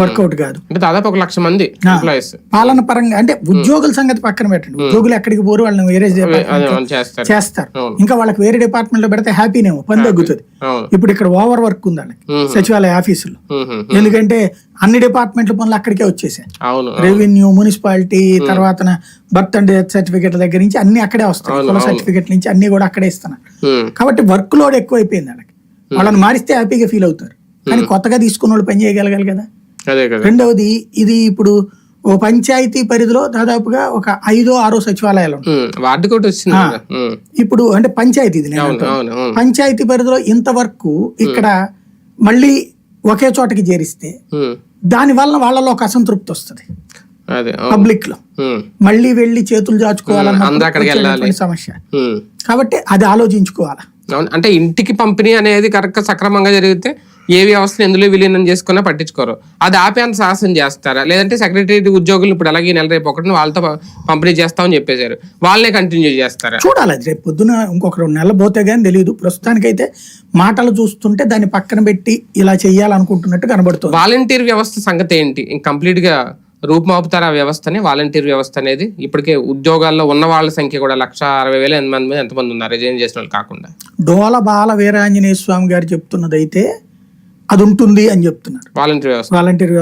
Work out కాదు. అంటే దాదాపు ఒక లక్ష మంది పాలన పరంగా అంటే ఉద్యోగుల సంగతి పక్కన పెట్టండి. ఉద్యోగులు ఎక్కడికి పోరు వాళ్ళని వేరే చేస్తారు. ఇంకా వాళ్ళకి వేరే డిపార్ట్మెంట్లో పెడితే హ్యాపీనేమో పని తగ్గుతుంది. ఇప్పుడు ఇక్కడ ఓవర్ వర్క్ ఉంది వాళ్ళకి. సచివాలయ ఉమ్, ఎందుకంటే అన్ని డిపార్ట్మెంట్ల పనులు అక్కడికే వచ్చేసాయి. రెవెన్యూ మున్సిపాలిటీ తర్వాత బర్త్ అండ్ డెత్ సర్టిఫికేట్ దగ్గర నుంచి అన్ని అక్కడే వస్తాయి. కుల. సర్టిఫికేట్ నుంచి అన్ని కూడా అక్కడే ఇస్తున్నారు. కాబట్టి వర్క్ లోడ్ ఎక్కువైపోయింది వాళ్ళకి. వాళ్ళని మారిస్తే హ్యాపీగా ఫీల్ అవుతారు. కానీ కొత్తగా తీసుకున్న వాళ్ళు పని చేయగలగాలి కదా. రెండవది ఇది ఇప్పుడు ఓ పంచాయతీ పరిధిలో దాదాపుగా ఒక ఐదో ఆరో సచివాలయాలు ఇప్పుడు అంటే పంచాయతీ పంచాయతీ పరిధిలో ఇంతవరకు ఇక్కడ మళ్ళీ ఒకే చోటకి చేరిస్తే దాని వలన వాళ్ళలో ఒక అసంతృప్తి వస్తుంది. పబ్లిక్లో మళ్ళీ వెళ్ళి చేతులు చాచుకోవాలన్న అందరూ అక్కడికి వెళ్ళాలి. సమస్య. కాబట్టి అది ఆలోచించుకోవాలి. అంటే ఇంటికి పంపిణీ అనేది కరెక్ట్ సక్రమంగా జరిగితే ఏ వ్యవస్థను ఎందులో విలీనం చేసుకున్నా పట్టించుకోరు. అది ఆపే అంత సాహసం చేస్తారా? లేదంటే సెక్రటరీ ఉద్యోగులు ఇప్పుడు అలాగే నెల రేపు ఒకటి వాళ్ళతో పంపిణీ చేస్తామని చెప్పేశారు. వాళ్ళనే కంటిన్యూ చేస్తారా? చూడాలి రేపు పొద్దున ఇంకొక రెండు నెలలు పోతే కానీ తెలియదు ప్రస్తుతానికైతే మాటలు చూస్తుంటే దాన్ని పక్కన పెట్టి ఇలా చెయ్యాలనుకుంటున్నట్టు కనబడుతుంది. వాలంటీర్ వ్యవస్థ సంగతి ఏంటి? కంప్లీట్గా రూపుమాపుతారు ఆ వ్యవస్థని వాలంటీర్ వ్యవస్థ అనేది ఇప్పటికే ఉద్యోగాల్లో ఉన్న వాళ్ళ సంఖ్య కూడా లక్ష అరవై వేల ఎనిమిది మంది ఎంతమంది ఉన్నారు? రిజైన్ చేసిన వాళ్ళు కాకుండా. డోల బాల వీరాంజనేయ స్వామి గారు చెప్తున్నదైతే అది ఉంటుంది అని చెప్తున్నారు వాలంటీర్ వ్యవస్థ. వాలంటీర్